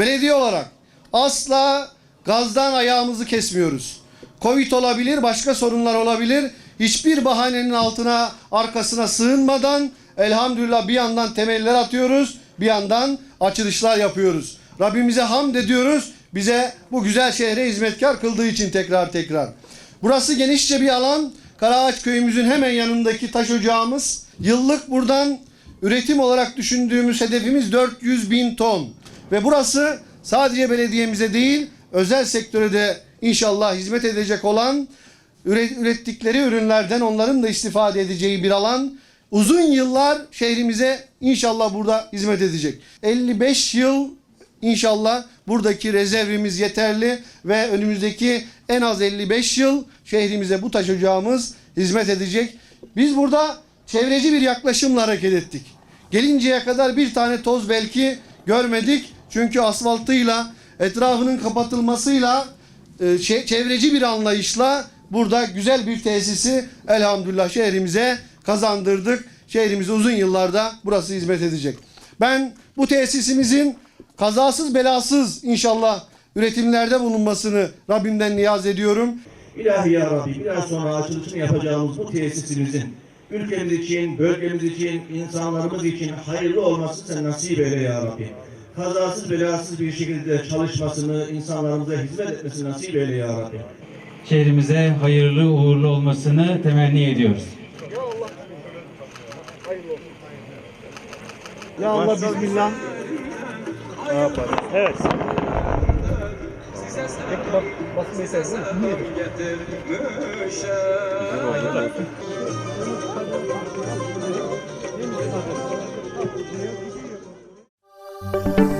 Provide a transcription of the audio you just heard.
Belediye olarak asla gazdan ayağımızı kesmiyoruz. Covid olabilir, başka sorunlar olabilir. Hiçbir bahanenin altına, arkasına sığınmadan elhamdülillah bir yandan temeller atıyoruz, bir yandan açılışlar yapıyoruz. Rabbimize hamd ediyoruz. Bize bu güzel şehre hizmetkar kıldığı için tekrar tekrar. Burası genişçe bir alan. Karaağaç köyümüzün hemen yanındaki taş ocağımız. Yıllık buradan üretim olarak düşündüğümüz hedefimiz 400 bin ton. Ve burası sadece belediyemize değil, özel sektöre de inşallah hizmet edecek olan üre- ürettikleri ürünlerden onların da istifade edeceği bir alan. Uzun yıllar şehrimize inşallah burada hizmet edecek. 55 yıl İnşallah buradaki rezervimiz yeterli ve önümüzdeki en az 55 yıl şehrimize bu taş ocağımız hizmet edecek. Biz burada çevreci bir yaklaşımla hareket ettik. Gelinceye kadar bir tane toz belki görmedik. Çünkü asfaltıyla, etrafının kapatılmasıyla, e, çe- çevreci bir anlayışla burada güzel bir tesisi elhamdülillah şehrimize kazandırdık. Şehrimize uzun yıllarda burası hizmet edecek. Ben bu tesisimizin kazasız belasız inşallah üretimlerde bulunmasını Rabbimden niyaz ediyorum. İlahi ya Rabbi biraz sonra açılışını yapacağımız bu tesisimizin ülkemiz için, bölgemiz için, insanlarımız için hayırlı olması sen nasip eyle ya Rabbi. Kazasız belasız bir şekilde çalışmasını, insanlarımıza hizmet etmesini nasip eyle ya Rabbi. şehrimize hayırlı uğurlu olmasını temenni ediyoruz. Ya Allah bismillah. Evet. Peki bak basın meselesi değil mi? Niye?